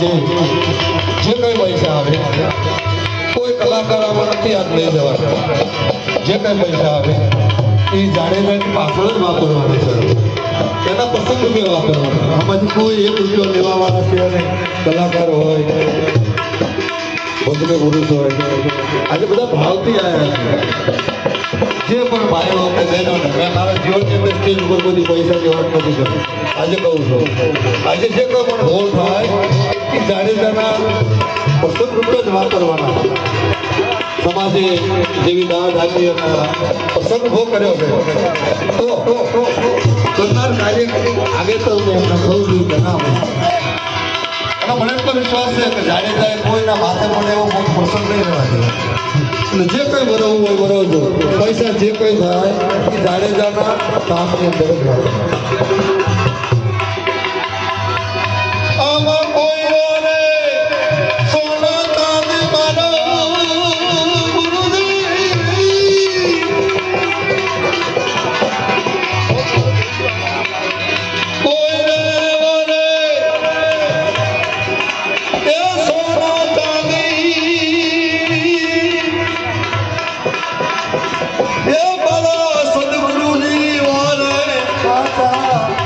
આજે જે કંઈ પૈસા આવે કોઈ કલાકાર આમાં નથી હાથ લઈ જવાના જે કંઈ પૈસા આવે એ જાડેજાની પાછળ જ વાપરવાના છે. એના પસંદ રૂપે વાપરવાના. આમાંથી કોઈ એક રૂપિયો લેવાવાળા છે અને કલાકાર હોય. ભદ્ર પુરુષ હોય. આજે બધા ભાવથી આવ્યા છે. જે પણ ભાઈઓ કે બહેનો મેં મારા જીવનની અંદર સ્ટેજ ઉપર બધી પૈસા લેવાનું નથી કર્યું આજે કહું છું. આજે જે કોઈ પણ ભોલ થાય એ જાડેજાના પસંદ રૂપે જ વાપરવાના સમાજે જેવી દાદ આપી અને પસંદ ઊભો કર્યો છે. તો કરનાર કાર્ય હું એમને કે ના હોય અને મને પણ વિશ્વાસ છે કે જાડેજાએ કોઈના માથે પણ એવો કોઈ પ્રસંગ નહીં રહેવા એટલે જે કંઈ ભરવું હોય ભરવજો પૈસા જે કંઈ થાય એ જાડેજાના કામની અંદર જ